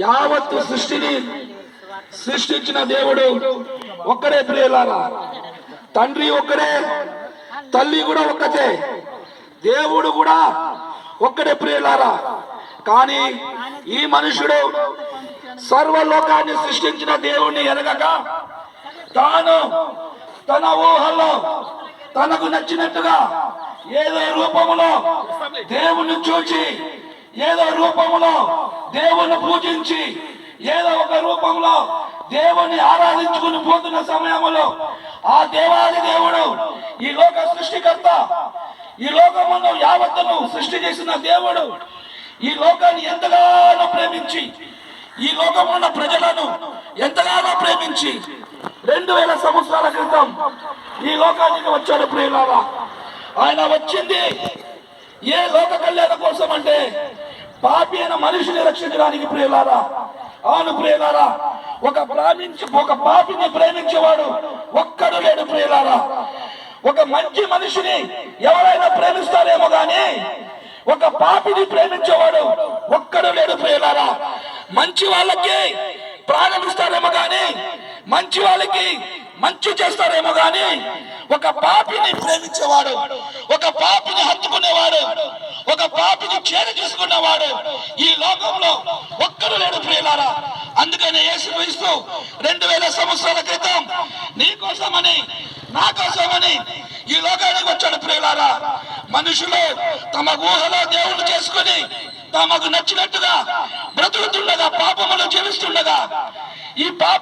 యావత్తు సృష్టిని సృష్టించిన దేవుడు ఒక్కడే ప్రియులారా. తండ్రి ఒక్కడే తల్లి కూడా ఒక్కతే దేవుడు కూడా ఒక్కడే ప్రియులారా. కానీ ఈ మనుషుడు సర్వలోకాన్ని సృష్టించిన దేవుణ్ణి ఎరగక తాను తన ఊహల్లో తనకు నచ్చినట్టుగా ఏదో రూపములో దేవుణ్ణి చూచి ఏదో రూపములో దేవుని పూజించి ఏదో ఒక రూపంలో దేవుని ఆరాధించుకుని పోతున్న సమయంలో ఆ దేవాది దేవుడు ఈ లోక సృష్టికర్త ఈ లోకమును యావత్తును సృష్టి చేసిన దేవుడు ఈ లోకాన్ని ఎంతగానో ప్రేమించి ఈ లోకమున్న ప్రజలను ఎంతగానో ప్రేమించి రెండు వేల సంవత్సరాల క్రితం ఈ లోకానికి వచ్చాడు ప్రియులారా. ఆయన వచ్చింది ఏ లోక కళ్యాణ కోసం అంటే పాపి అయిన మనిషిని రక్షించడానికి ప్రియులారా. అవును ప్రియులారా ఒక ప్రేమించి ఒక పాపిని ప్రేమించేవాడు ఒక్కడు లేడు ప్రియులారా. ఒక మంచి మనిషిని ఎవరైనా ప్రేమిస్తారేమో గాని ఒక పాపిని ప్రేమించేవాడు ఒక్కడు లేడు ప్రియులారా. మంచి వాళ్ళకి ప్రాణమిస్తారేమో గాని మంచి వాళ్ళకి మంచి చేస్తారేమో గాని ఒక పాపిని ప్రేమించేవాడు ఒక పాపిని హత్తుకునేవాడు ఒక పాపిని చేర చేసుకున్నవాడు ఈ లోకంలో ఒక్కరు లేడు ప్రియులారా. అందుకనే యేసు క్రీస్తు రెండు వేల సంవత్సరాల క్రితం నీ కోసమని నా కోసమని ఈ లోకానికి వచ్చాడు ప్రియులారా. మనుషులు తమ ఊహలో దేవుడు చేసుకుని తమకు నచ్చినట్టుగా బ్రతుకుతుండగా పాపములు జీవిస్తుండగా ఈ పాప